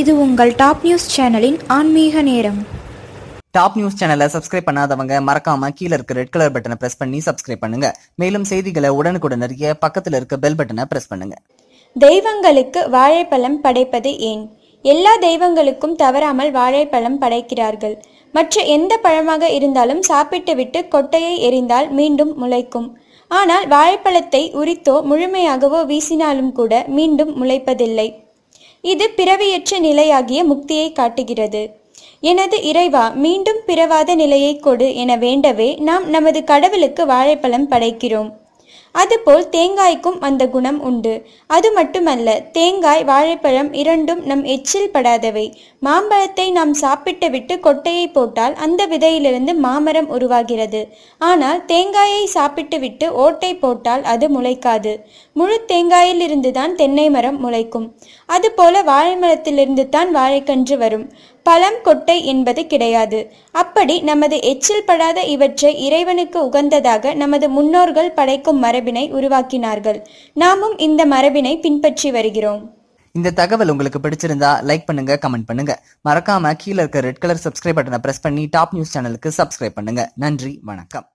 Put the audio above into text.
இது உங்கள் top news சேனலின் ஆன்மீக நேரம். டாப் நியூஸ் சேனலை சப்ஸ்கிரைப் பண்ணாதவங்க மறக்காம கீழ இருக்க ரெட் கலர் பட்டனை பிரஸ் பண்ணி சப்ஸ்கிரைப் பண்ணுங்க. மேலும் செய்திகளை உடனுக்குடன் அறிய பக்கத்துல இருக்க பெல் பட்டனை பிரஸ் பண்ணுங்க. தெய்வங்களுக்கு வாழைப்பழம் படைப்பது ஏன்? எல்லா தெய்வங்களுக்கும் தவறாமல் வாழைப்பழம் படைக்கிறார்கள். மற்ற எந்த பழமாக இருந்தாலும் சாப்பிட்டுவிட்டு கொட்டையை எறிந்தால் மீண்டும் முளைக்கும். ஆனால் வாழைப்பழத்தை உரித்தோ முழுமையாகவோ வீசினாலும் கூட மீண்டும் முளைப்பதில்லை. இது பிறவியற்ற நிலையாகிய முக்தியை காட்டுகிறது. எனது இறைவா மீண்டும் பிறவாத நிலையை கொடு என வேண்டவே நாம் நமது கடவுளுக்கு வாழைப்பழம் படைக்கிறோம். அதுபோல் தேங்காய்க்கும் அந்த குணம் உண்டு. அது மட்டுமல்ல தேங்காய் வாழைப்பழம் இரண்டும் நம் எச்சில் படாதவை. மாம்பழத்தை நாம் சாப்பிட்டுவிட்டு கொட்டையை போட்டால் அந்த விதையிலிருந்து மாமரம் உருவாகிறது. ஆனால் தேங்காயை சாப்பிட்டுவிட்டு ஓட்டை போட்டால் அது முளைக்காது. முழு தேங்காயிலிருந்து தான் தென்னை மரம் முளைக்கும். அதுபோல வாழை மரத்திலிருந்து தான் வாழைக்கன்று வரும். பழம் கொட்டை என்பது கிடையாது. அப்படி நமது எச்சில் படாத இவற்றை இறைவனுக்கு உகந்ததாக நமது முன்னோர்கள் படைக்கும் மரபினை உருவாக்கினார்கள். நாமும் இந்த மரபினை பின்பற்றி வருகிறோம். இந்த தகவல் உங்களுக்கு பிடிச்சிருந்தா லைக் பண்ணுங்க கமெண்ட் பண்ணுங்க. மறக்காம கீழ இருக்க ரெட் கலர் சப்ஸ்கிரைப் பட்டனை பிரஸ் பண்ணி டாப் நியூஸ் சேனலுக்கு சப்ஸ்கிரைப் பண்ணுங்க. நன்றி வணக்கம்.